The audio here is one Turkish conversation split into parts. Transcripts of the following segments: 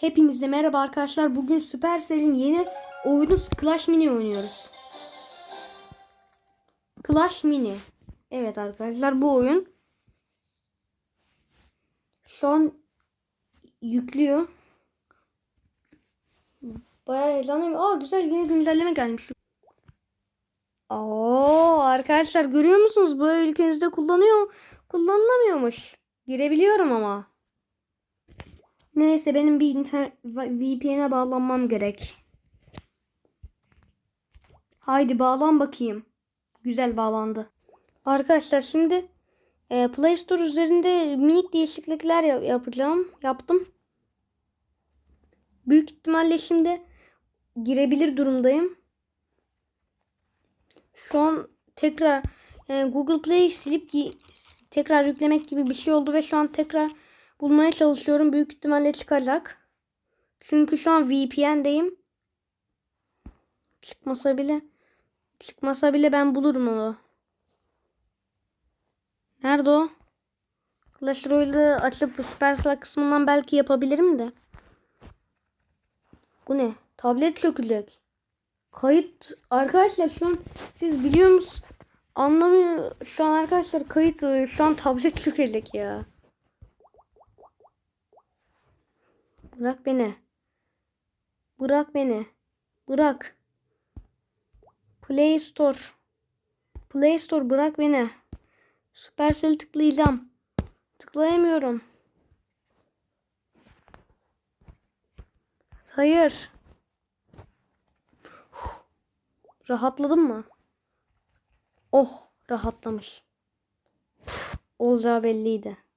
Hepinize merhaba arkadaşlar. Bugün Supercell'in yeni oyunu Clash Mini oynuyoruz. Clash Mini. Evet arkadaşlar bu oyun şu an yüklüyor. Bayağı heyecanlıyım. Aa güzel yeni güncelleme gelmiş. Oo arkadaşlar görüyor musunuz? Bu ülkenizde kullanıyor. Kullanılamıyormuş. Girebiliyorum ama. Neyse benim bir VPN'e bağlanmam gerek. Haydi bağlan bakayım. Güzel bağlandı. Arkadaşlar şimdi e, Play Store üzerinde minik değişiklikler yap- yapacağım. Yaptım. Büyük ihtimalle şimdi girebilir durumdayım. Şu an tekrar e, Google Play silip tekrar yüklemek gibi bir şey oldu ve şu an tekrar bulmaya çalışıyorum. Büyük ihtimalle çıkacak. Çünkü şu an VPN'deyim. Çıkmasa bile çıkmasa bile ben bulurum onu. Nerede o? Clash Royale'ı açıp Supercell kısmından belki yapabilirim de. Bu ne? Tablet çökecek. Kayıt arkadaşlar şu an siz biliyor musunuz? Anlamıyor. Şu an arkadaşlar kayıt oluyor. Şu an tablet çökecek ya. Bırak beni. Bırak beni. Bırak. Play Store. Play Store bırak beni. Supercell tıklayacağım. Tıklayamıyorum. Hayır. Rahatladın mı? Oh, rahatlamış. Olacağı belliydi.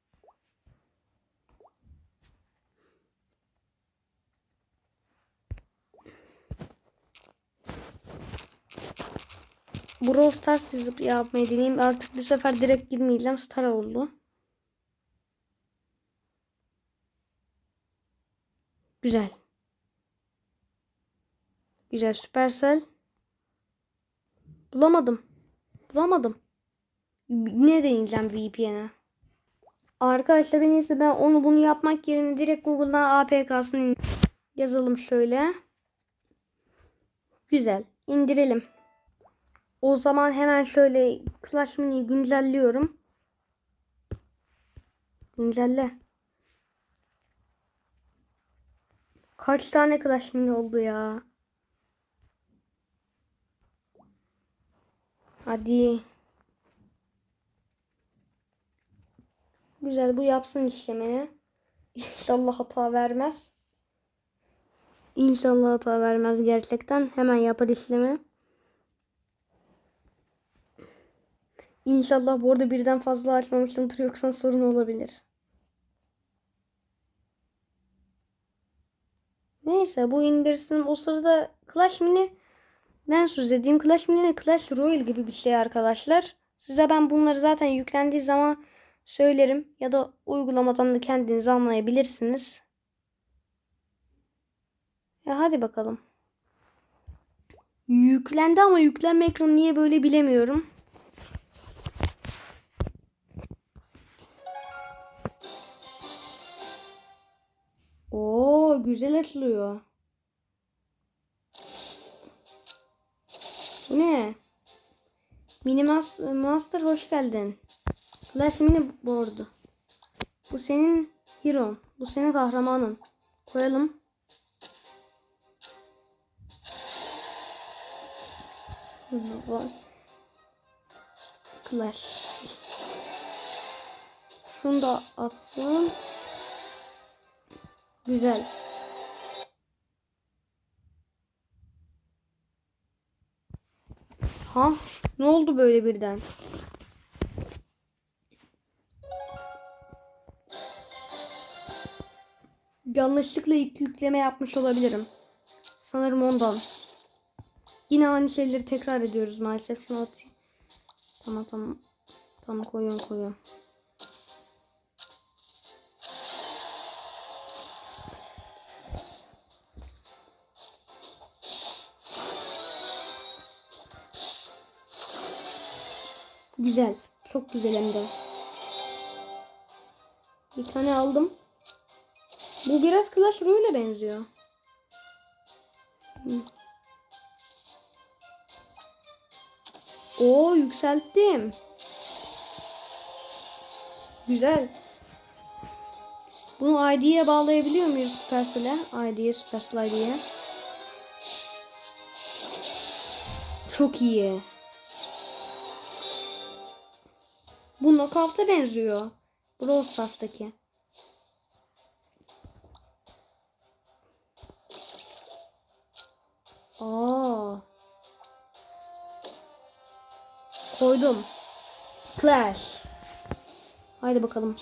Brawl Stars yapmayı deneyeyim. Artık bu sefer direkt girmeyeceğim. Star oldu. Güzel. Güzel. Supercell. Bulamadım. Bulamadım. Ne deneyeceğim VPN'e? Arkadaşlar en iyisi ben onu bunu yapmak yerine direkt Google'dan APK'sını yazalım şöyle. Güzel. indirelim. O zaman hemen şöyle Clash Mini'yi güncelliyorum. Güncelle. Kaç tane Clash Mini oldu ya? Hadi. Güzel bu yapsın işlemini. İnşallah hata vermez. İnşallah hata vermez gerçekten. Hemen yapar işlemi. İnşallah bu arada birden fazla açmamışımdır yoksa sorun olabilir. Neyse bu indirsin. O sırada Clash Mini'den söz edeyim. Clash Mini Clash Royale gibi bir şey arkadaşlar. Size ben bunları zaten yüklendiği zaman söylerim. Ya da uygulamadan da kendiniz anlayabilirsiniz. Ya hadi bakalım. Yüklendi ama yüklenme ekranı niye böyle bilemiyorum. Oo güzel açılıyor. Bu ne? Mini Mas- Master hoş geldin. Clash Mini Board. Bu senin hero'n. Bu senin kahramanın. Koyalım. Clash. Şunu da atsın. Güzel. Ha? Ne oldu böyle birden? Yanlışlıkla ilk yükleme yapmış olabilirim. Sanırım ondan. Yine aynı şeyleri tekrar ediyoruz maalesef. Atayım. Tamam tamam. Tamam koyuyorum koyuyorum. Güzel. Çok güzel hem de. Bir tane aldım. Bu biraz Clash Royale'e benziyor. Oo yükselttim. Güzel. Bunu ID'ye bağlayabiliyor muyuz Supercell'e? ID'ye, Supercell ID'ye. Çok iyi. Bu Knockout'a benziyor. Brawl Stars'taki. Aa. Koydum. Clash. Haydi bakalım.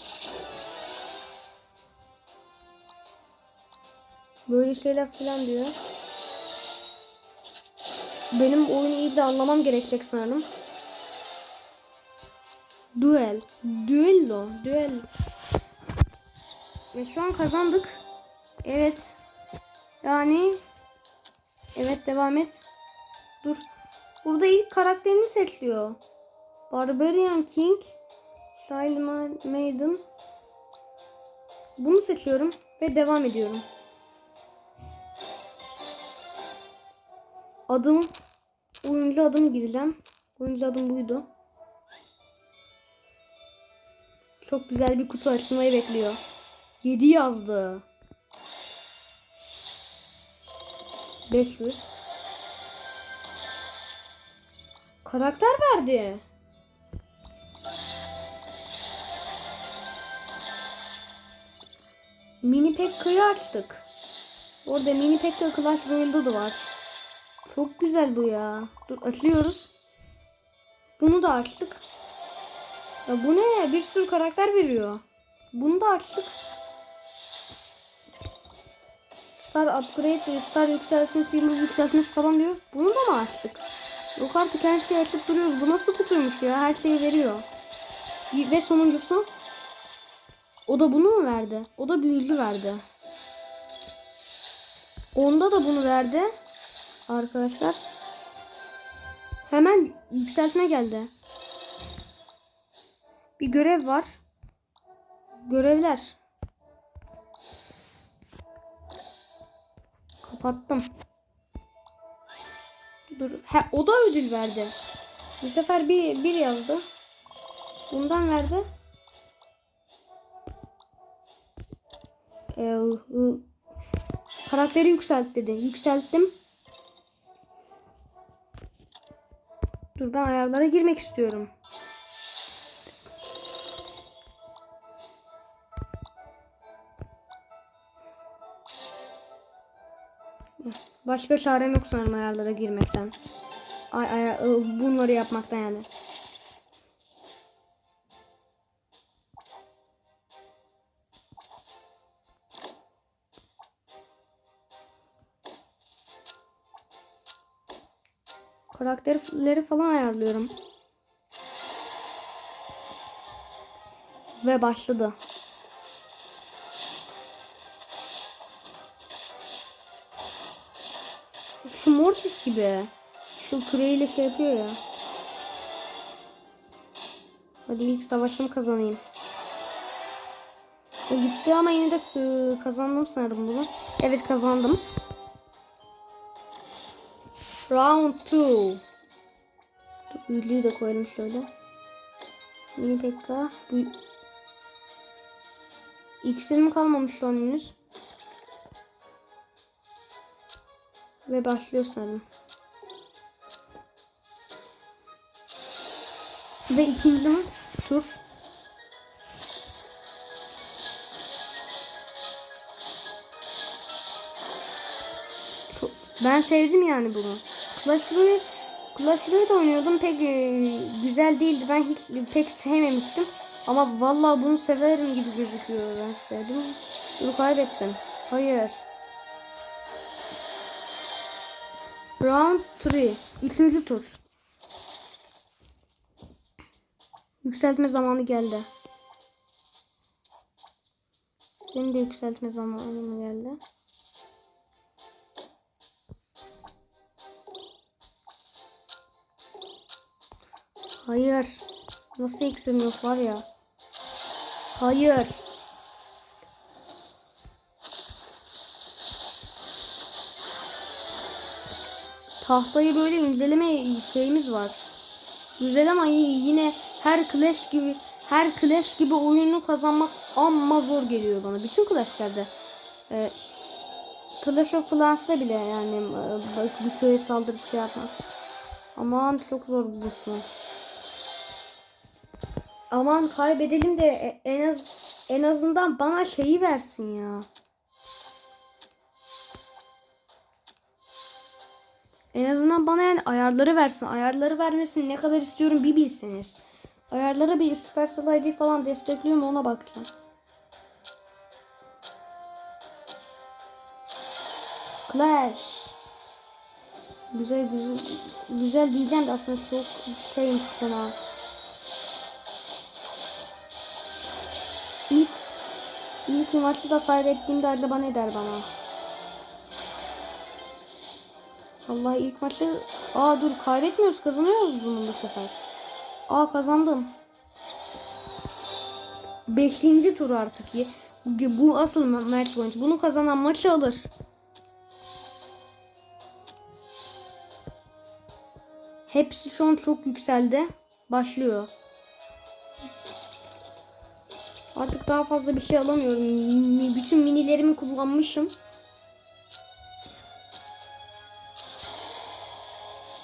Böyle şeyler falan diyor. Benim oyunu iyice anlamam gerekecek sanırım. Duel. Duello. Duel. Ve şu an kazandık. Evet. Yani. Evet devam et. Dur. Burada ilk karakterini setliyor. Barbarian King. Shile Maiden. Bunu seçiyorum ve devam ediyorum. Adım oyuncu adımı gireceğim. Oyuncu adım buydu. Çok güzel bir kutu açmayı bekliyor. 7 yazdı. 500. Karakter verdi. Mini Pekka'yı açtık. Orada Mini Pekka Clash Royale'da da var. Çok güzel bu ya. Dur açıyoruz. Bunu da açtık. Ya bu ne? Bir sürü karakter veriyor. Bunu da açtık. Star upgrade, star yükseltmesi, yıldız yükseltmesi falan diyor. Bunu da mı açtık? Yok artık her şeyi açıp duruyoruz. Bu nasıl kutuymuş ya? Her şeyi veriyor. Ve sonuncusu. O da bunu mu verdi? O da büyülü verdi. Onda da bunu verdi. Arkadaşlar. Hemen yükseltme geldi. Bir görev var. Görevler. Kapattım. Dur. He, o da ödül verdi. Bu sefer bir, bir yazdı. Bundan verdi. Ee, karakteri yükselt dedi. Yükselttim. Dur ben ayarlara girmek istiyorum. Başka çarem yok sanırım ayarlara girmekten. Ay, ay, ı, bunları yapmaktan yani. Karakterleri falan ayarlıyorum. Ve başladı. Gibi. Şu küreyle şey yapıyor ya. Hadi ilk savaşımı kazanayım. O gitti ama yine de ıı, kazandım sanırım bunu. Evet kazandım. Round 2. Büyülüğü de koyalım şöyle. Mini Pekka. İksirim kalmamış şu an henüz. Ve başlıyor sanırım. Ve ikinci tur. Ben sevdim yani bunu. Clash Royale, Clash Royale oynuyordum. Pek e, güzel değildi. Ben hiç pek sevmemiştim. Ama vallahi bunu severim gibi gözüküyor. Ben sevdim. Bunu kaybettim. Hayır. Round 3. Üçüncü tur. Yükseltme zamanı geldi. Senin de yükseltme zamanı geldi? Hayır. Nasıl iksirim yok var ya. Hayır. Tahtayı böyle inceleme şeyimiz var. Güzel ama yine her Clash gibi her Clash gibi oyunu kazanmak amma zor geliyor bana. Bütün Clash'lerde. Ee, Clash of Clans'ta bile yani e, bir köye saldırıp şey yapmak. Aman çok zor bu şu. Aman kaybedelim de e- en az en azından bana şeyi versin ya. En azından bana yani ayarları versin. Ayarları vermesini ne kadar istiyorum bir bilseniz. Ayarlara bir Supercell ID falan destekliyor mu ona bakacağım. Clash. Güzel güzel güzel diyeceğim de aslında çok şeymiş fena. İlk ilk maçı da kaybettiğimde acaba ne der bana? Allah ilk maçı Aa dur kaybetmiyoruz kazanıyoruz bunu bu sefer. Aa kazandım. Beşinci tur artık. Bu asıl ma- match point. Bunu kazanan maçı alır. Hepsi şu an çok yükseldi. Başlıyor. Artık daha fazla bir şey alamıyorum. Bütün minilerimi kullanmışım.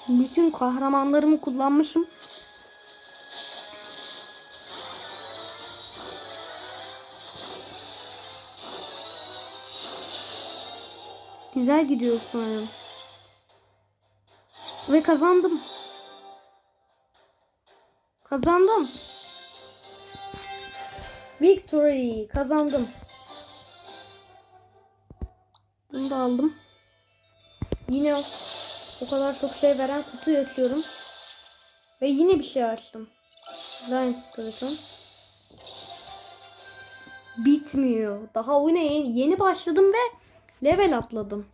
Bütün kahramanlarımı kullanmışım. Güzel gidiyoruz sanırım. Ve kazandım. Kazandım. Victory. Kazandım. Bunu da aldım. Yine o, kadar çok şey veren kutuyu açıyorum. Ve yine bir şey açtım. Giant Skeleton. Bitmiyor. Daha oyuna yeni, yeni başladım ve level atladım.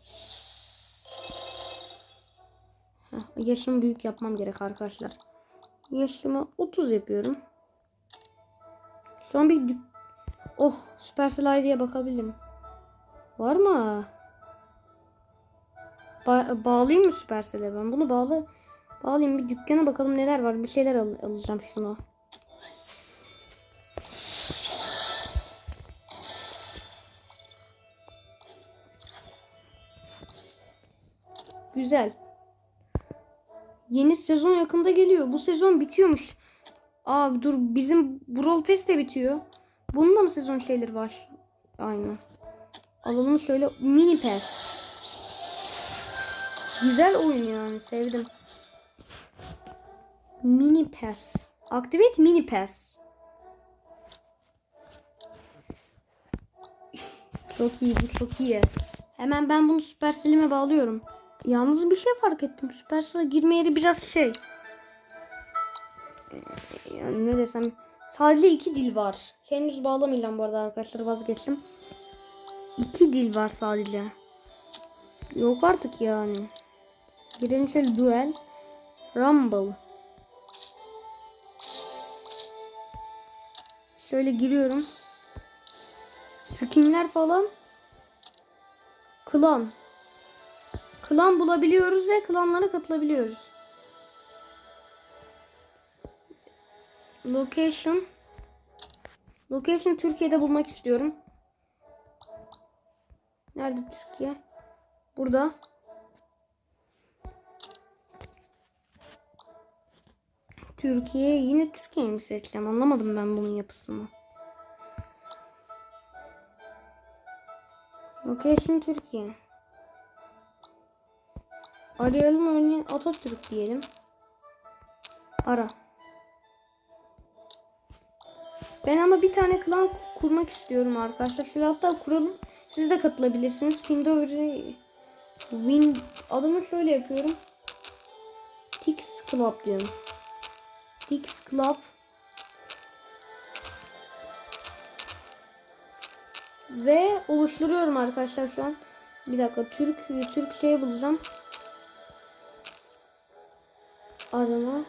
Heh, yaşımı büyük yapmam gerek arkadaşlar. Yaşımı 30 yapıyorum. Şu an bir Oh Supercell ID'ye bakabilirim. Var mı? Ba- bağlayayım mı Supercell'e ben? Bunu bağlı bağlayayım bir dükkana bakalım neler var. Bir şeyler al- alacağım şuna. Güzel. Yeni sezon yakında geliyor. Bu sezon bitiyormuş. Aa dur bizim Brawl Pass de bitiyor. Bunun da mı sezon şeyleri var? Aynı. Alalım şöyle mini pass. Güzel oyun yani sevdim. Mini pass. Activate mini pass. Çok iyi bu çok iyi. Hemen ben bunu Supercell'ime bağlıyorum. Yalnız bir şey fark ettim. Supercell'e girme yeri biraz şey. Ee, yani ne desem. Sadece iki dil var. Henüz bağlamayacağım bu arada arkadaşlar vazgeçtim. İki dil var sadece. Yok artık yani. Girelim şöyle duel. Rumble. Şöyle giriyorum. Skinler falan. Klan. Klan bulabiliyoruz ve klanlara katılabiliyoruz. Location. Location Türkiye'de bulmak istiyorum. Nerede Türkiye? Burada. Türkiye yine Türkiye mi seçeceğim? Anlamadım ben bunun yapısını. Location Türkiye. Arayalım örneğin Atatürk diyelim. Ara. Ben ama bir tane klan kurmak istiyorum arkadaşlar. Şöyle hatta kuralım. Siz de katılabilirsiniz. Findover'i Win adımı şöyle yapıyorum. Tix Club diyorum. Tix Club ve oluşturuyorum arkadaşlar şu an. Bir dakika Türk Türk şey bulacağım. Arama.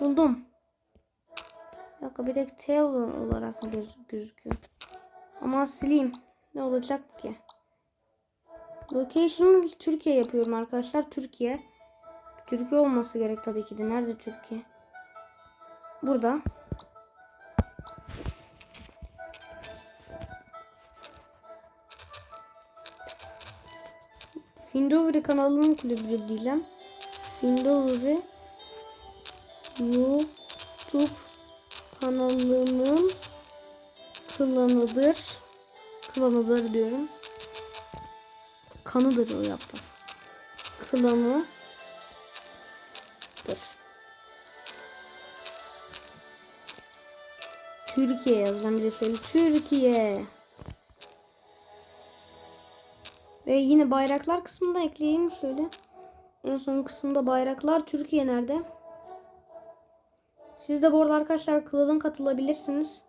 Buldum. Bir dakika bir de T olarak mı göz- gözüküyor? Ama sileyim. Ne olacak ki? Location'ı Türkiye yapıyorum arkadaşlar. Türkiye. Türkiye olması gerek tabii ki de. Nerede Türkiye? Burada. Findovri kanalının kulübü diyeceğim. Findovri YouTube kanalının klanıdır. Klanıdır diyorum. Kanıdır o yaptı. Klanıdır. Türkiye yazacağım bir de şöyle. Türkiye. Ve yine bayraklar kısmında ekleyeyim şöyle. En son kısımda bayraklar. Türkiye nerede? Siz de bu arada arkadaşlar klanın katılabilirsiniz.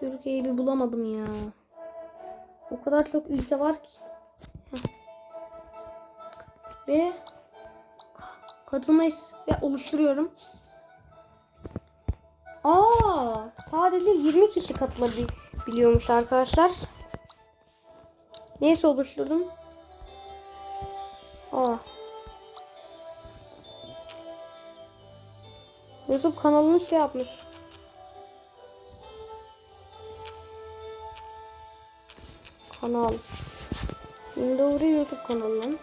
Türkiye'yi bir bulamadım ya. O kadar çok ülke var ki. Ve ka- katılmayı ve oluşturuyorum. Aa, sadece 20 kişi katılabiliyormuş arkadaşlar. Neyse oluşturdum. Aa. YouTube kanalını şey yapmış. Kanal. Doğru YouTube kanalım.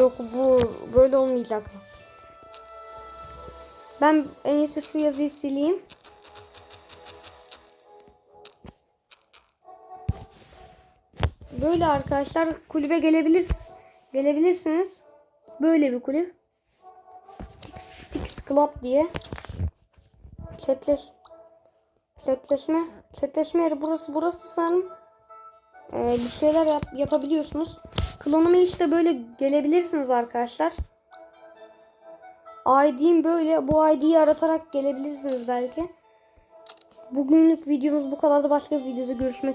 Yok bu böyle olmayacak. Ben en iyisi şu yazıyı sileyim. Böyle arkadaşlar kulübe gelebilirsiniz. Gelebilirsiniz. Böyle bir kulüp. Tix, Tix Club diye. Chatleş. Chatleşme. Chatleşme yeri burası. Burası sen ee, bir şeyler yap, yapabiliyorsunuz. Klanıma işte böyle gelebilirsiniz arkadaşlar. ID'm böyle. Bu ID'yi aratarak gelebilirsiniz belki. Bugünlük videomuz bu kadar da başka bir videoda görüşmek